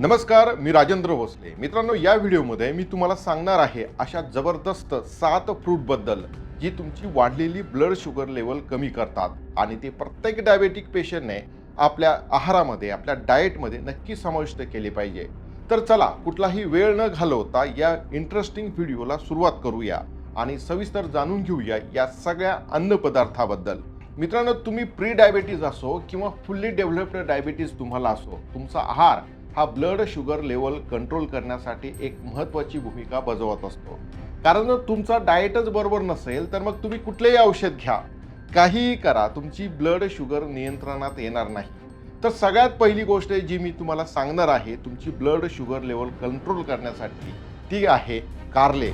नमस्कार मी राजेंद्र भोसले. मित्रांनो या व्हिडिओमध्ये मी तुम्हाला सांगणार आहे अशा जबरदस्त सात फ्रूटबद्दल जी तुमची वाढलेली ब्लड शुगर लेवल कमी करतात. आणि ते प्रत्येक डायबेटिक पेशंटने आपल्या आहारामध्ये आपल्या डाएटमध्ये नक्की समाविष्ट केले पाहिजे. तर चला कुठलाही वेळ न घालवता या इंटरेस्टिंग व्हिडिओला सुरुवात करूया आणि सविस्तर जाणून घेऊया या सगळ्या अन्नपदार्थाबद्दल. मित्रांनो तुम्ही प्री डायबेटीज असो किंवा फुल्ली डेव्हलप्ड डायबिटीज तुम्हाला असो तुमचा आहार हा ब्लड शुगर लेवल कंट्रोल करण्यासाठी एक महत्त्वाची भूमिका बजावत असतो. कारण जर तुमचा डाएटच बरोबर नसेल तर मग तुम्ही कुठलेही औषध घ्या. काहीही करा तुमची ब्लड शुगर नियंत्रणात येणार नाही. तर सगळ्यात पहिली गोष्ट आहे जी मी तुम्हाला सांगणार आहे तुमची ब्लड शुगर लेवल कंट्रोल करण्यासाठी ती आहे कारले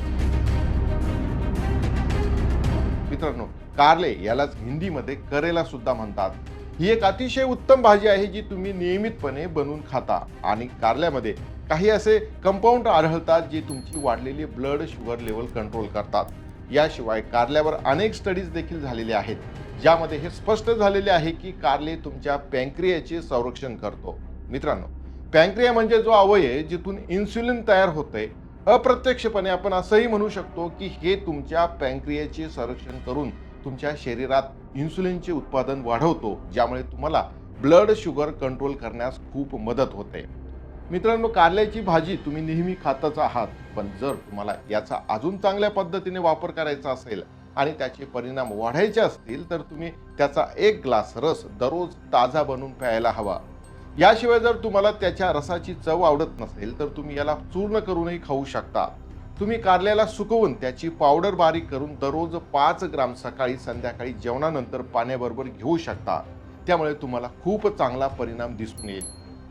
मित्रांनो कारले यालाच हिंदीमध्ये करेला सुद्धा म्हणतात. ही एक अतिशय उत्तम भाजी आहे जी तुम्ही नियमितपणे बनवून खाता. आणि कारल्यामध्ये काही असे कंपाऊंड आढळतात जे तुमची वाढलेली ब्लड शुगर लेवल कंट्रोल करतात. याशिवाय कारल्यावर अनेक स्टडीज देखील झालेले आहेत. ज्यामध्ये हे स्पष्ट झालेले आहे की कारले तुमच्या पँक्रियाचे संरक्षण करतो. मित्रांनो पँक्रिया म्हणजे जो अवयव आहे जिथून इन्सुलिन तयार होते अप्रत्यक्षपणे आपण असंही म्हणू शकतो की हे तुमच्या पँक्रियाचे संरक्षण करून तुमच्या शरीरात इन्सुलिनचे उत्पादन वाढवतो ज्यामुळे तुम्हाला ब्लड शुगर कंट्रोल करण्यास खूप मदत होते. मित्रांनो कारल्याची भाजी तुम्ही नेहमी खातच आहात पण जर तुम्हाला याचा अजून चांगल्या पद्धतीने वापर करायचा असेल आणि त्याचे परिणाम वाढायचे असतील तर तुम्ही त्याचा एक ग्लास रस दररोज ताजा बनवून प्यायला हवा. याशिवाय जर तुम्हाला त्याच्या रसाची चव आवडत नसेल तर तुम्ही याला चूर्ण करूनही खाऊ शकता. तुम्ही कारल्याला सुकवून त्याची पावडर बारीक करून दररोज पाच ग्राम सकाळी संध्याकाळी जेवणानंतर पाण्याबरोबर घेऊ शकता. त्यामुळे तुम्हाला खूप चांगला परिणाम दिसून येईल.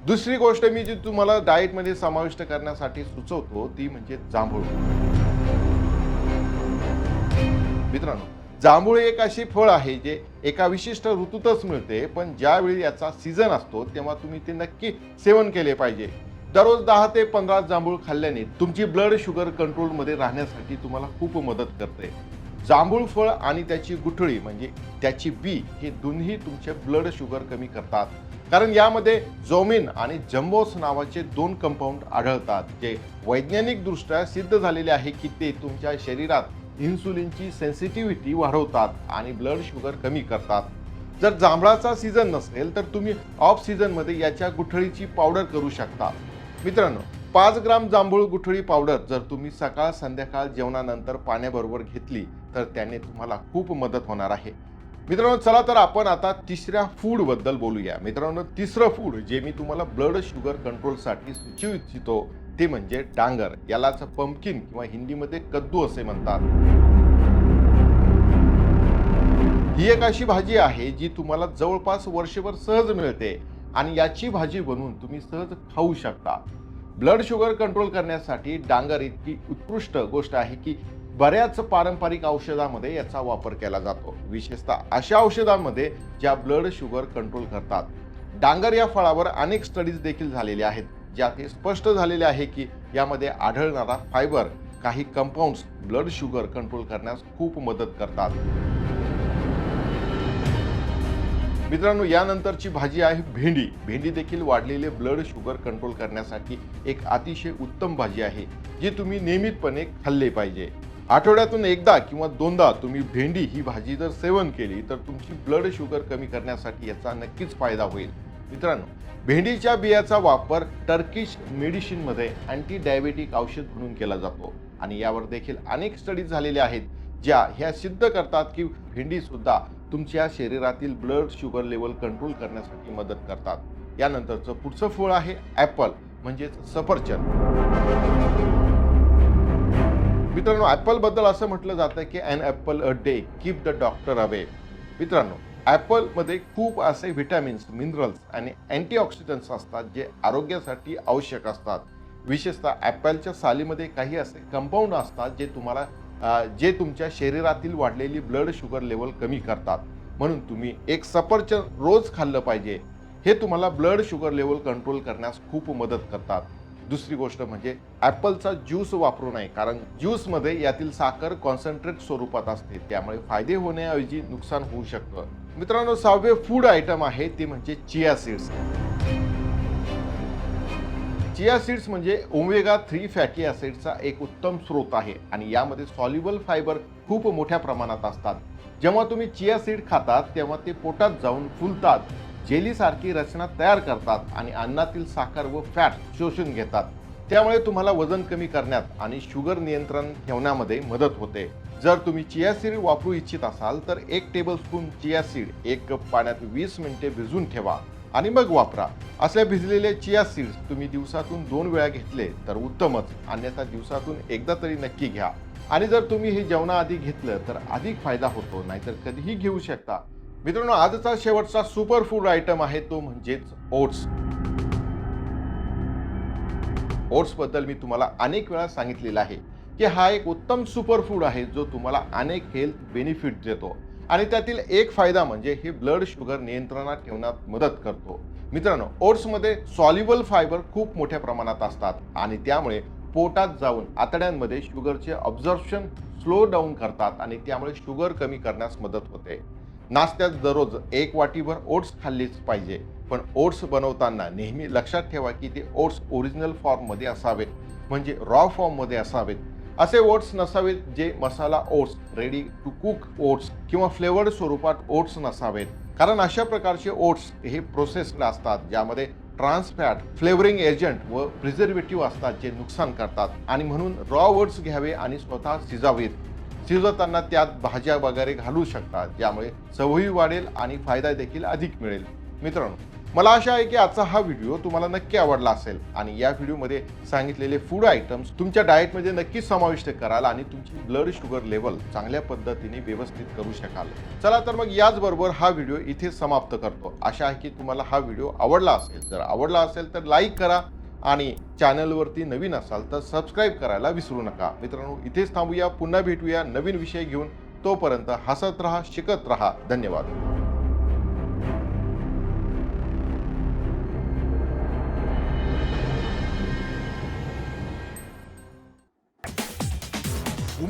दुसरी गोष्ट मी जी तुम्हाला डाएटमध्ये समाविष्ट करण्यासाठी सुचवतो ती म्हणजे जांभूळ. मित्रांनो जांभूळ एक अशी फळ आहे जे एका विशिष्ट ऋतूतच मिळते पण ज्यावेळी याचा सीझन असतो तेव्हा तुम्ही ते नक्की सेवन केले पाहिजे. दररोज दहा ते पंधरा जांभूळ खाल्ल्याने तुमची ब्लड शुगर कंट्रोलमध्ये राहण्यासाठी तुम्हाला खूप मदत करते. जांभूळ फळ आणि त्याची गुठळी म्हणजे त्याची बी हे दोन्ही तुमचे ब्लड शुगर कमी करतात. कारण यामध्ये जोमिन आणि जम्बोस नावाचे दोन कंपाऊंड आढळतात जे वैज्ञानिकदृष्ट्या सिद्ध झालेले आहे की ते तुमच्या शरीरात इन्सुलिनची सेन्सिटिव्हिटी वाढवतात आणि ब्लड शुगर कमी करतात. जर जांभळाचा सीझन नसेल तर तुम्ही ऑफ सीझनमध्ये याच्या गुठळीची पावडर करू शकता. मित्रांनो पाच ग्राम जांभूळ गुठळी पावडर जर तुम्ही सकाळ संध्याकाळ जेवणानंतर पाण्याबरोबर घेतली तर त्याने तुम्हाला खूप मदत होणार आहे. मित्रांनो चला तर आपण आता तिसऱ्या फूडबद्दल बोलूया. मित्रांनो तिसरं फूड जे मी तुम्हाला ब्लड शुगर कंट्रोलसाठी सुचवू इच्छितो ते म्हणजे डांगर. यालाच पंपकिन किंवा हिंदीमध्ये कद्दू असे म्हणतात. ही एक अशी भाजी आहे जी तुम्हाला जवळपास वर्षभर सहज मिळते. आणि याची भाजी बनवून तुम्ही सहज खाऊ शकता. ब्लड शुगर कंट्रोल करण्यासाठी डांगर इतकी उत्कृष्ट गोष्ट आहे की बऱ्याच पारंपरिक औषधामध्ये याचा वापर केला जातो. विशेषतः अशा औषधांमध्ये ज्या ब्लड शुगर कंट्रोल करतात. डांगर या फळावर अनेक स्टडीज देखील झालेल्या आहेत. ज्यात हे स्पष्ट झालेले आहे की यामध्ये आढळणारा फायबर काही कंपाऊंड्स ब्लड शुगर कंट्रोल करण्यास खूप मदत करतात. मित्रांनो यानंतरची भाजी आहे भेंडी. भेंडी देखील वाढलेले ब्लड शुगर कंट्रोल करण्यासाठी एक अतिशय उत्तम भाजी आहे जी तुम्ही नियमितपणे खाल्ले पाहिजे. आठवड्यातून एकदा किंवा दोनदा तुम्ही भेंडी ही भाजी जर सेवन केली तर तुमची ब्लड शुगर कमी करण्यासाठी याचा नक्कीच फायदा होईल. मित्रांनो भेंडीच्या बियाचा वापर टर्किश मेडिसिनमध्ये अँटी डायबेटिक औषध म्हणून केला जातो आणि यावर देखील अनेक स्टडीज झालेल्या आहेत. ज्या ह्या सिद्ध करतात की भेंडी सुद्धा तुमच्या शरीरातील ब्लड शुगर लेवल कंट्रोल करण्यासाठी मदत करतात. यानंतरचं पुढचं फळ आहे ॲपल म्हणजेच सफरचंद. मित्रांनो ॲपलबद्दल असं म्हटलं जातं की an apple a day keep the doctor away मित्रांनो ॲपलमध्ये खूप असे व्हिटॅमिन्स मिनरल्स आणि अँटीऑक्सिडंट्स असतात जे आरोग्यासाठी आवश्यक असतात. विशेषतः ॲपलच्या सालीमध्ये काही असे कंपाऊंड असतात जे तुम्हाला जे तुमच्या शरीरातील वाढलेली ब्लड शुगर लेवल कमी करतात. म्हणून तुम्ही एक सफरचंद रोज खाल्लं पाहिजे. हे तुम्हाला ब्लड शुगर लेवल कंट्रोल करण्यास खूप मदत करतात. दुसरी गोष्ट म्हणजे ॲपलचा ज्यूस वापरू नये कारण ज्यूसमध्ये यातील साखर कॉन्सन्ट्रेट स्वरूपात असते. त्यामुळे फायदे होण्याऐवजी नुकसान होऊ शकतं. मित्रांनो सहावे फूड आयटम आहे ते म्हणजे चिया सीड्स चिया सीड्स म्हणजे ओमेगा थ्री फॅटी ॲसिडचा एक उत्तम स्रोत आहे आणि यामध्ये सॉल्युबल फायबर खूप मोठ्या प्रमाणात असतात. जेव्हा तुम्ही चिया सीड खातात तेव्हा ते पोटात जाऊन फुलतात जेलीसारखी रचना तयार करतात आणि अन्नातील साखर व फॅट शोषून घेतात. त्यामुळे तुम्हाला वजन कमी करण्यात आणि शुगर नियंत्रण ठेवण्यामध्ये मदत होते. जर तुम्ही चिया सीड वापरू इच्छित असाल तर एक टेबल स्पून चिया सीड एक कप पाण्यात वीस मिनिटे भिजून ठेवा आणि मग वापरा. असे भिजलेले चिया सीड्स तुम्ही दिवसातून दोन वेळा घेतले तर उत्तमच. अन्यथा दिवसातून एकदा तरी नक्की घ्या. आणि जर तुम्ही हे जेवणाआधी घेतलं तर अधिक फायदा होतो नाहीतर कधीही घेऊ शकता. मित्रांनो आजचा शेवटचा सुपर फूड आयटम आहे तो म्हणजेच ओट्स ओट्सबद्दल मी तुम्हाला अनेक वेळा सांगितलेलं आहे की हा एक उत्तम सुपर फूड आहे जो तुम्हाला अनेक हेल्थ बेनिफिट देतो. आणि त्यातील एक फायदा म्हणजे हे ब्लड शुगर नियंत्रणात ठेवण्यात मदत करतो. मित्रांनो ओट्समध्ये सॉल्युबल फायबर खूप मोठ्या प्रमाणात असतात आणि त्यामुळे पोटात जाऊन आतड्यांमध्ये शुगरचे ऑब्झर्प्शन स्लो डाऊन करतात आणि त्यामुळे शुगर कमी करण्यास मदत होते. नाश्त्यात दररोज एक वाटीभर ओट्स खाल्लीच पाहिजे. पण ओट्स बनवताना नेहमी लक्षात ठेवा की ते ओट्स ओरिजिनल फॉर्ममध्ये असावेत. म्हणजे रॉ फॉर्ममध्ये असावेत. असे ओट्स नसावेत जे masala oats ready to cook oats किंवा फ्लेवर्ड स्वरूपात ओट्स नसावेत. कारण अशा प्रकारचे ओट्स हे प्रोसेस्ड असतात ज्यामध्ये ट्रान्सफॅट फ्लेवरिंग एजंट व प्रिझर्वेटिव्ह असतात जे नुकसान करतात. आणि म्हणून रॉ ओट्स घ्यावे आणि स्वतः शिजावेत. शिजवताना त्यात भाज्या वगैरे घालू शकतात ज्यामुळे चवही वाढेल आणि फायदा देखील अधिक मिळेल. मित्रांनो मला आशा आहे की आजचा हा व्हिडिओ तुम्हाला नक्की आवडला असेल आणि या व्हिडिओमध्ये सांगितलेले फूड आयटम्स तुमच्या डाएटमध्ये नक्कीच समाविष्ट कराल आणि तुमची ब्लड शुगर लेवल चांगल्या पद्धतीने व्यवस्थित करू शकाल. चला तर मग याचबरोबर हा व्हिडिओ इथे समाप्त करतो. आशा आहे की तुम्हाला हा व्हिडिओ आवडला असेल. जर आवडला असेल तर लाईक करा आणि चॅनलवरती नवीन असाल तर सबस्क्राईब करायला विसरू नका. मित्रांनो इथेच थांबूया. पुन्हा भेटूया नवीन विषय घेऊन. तोपर्यंत हसत राहा शिकत राहा. धन्यवाद.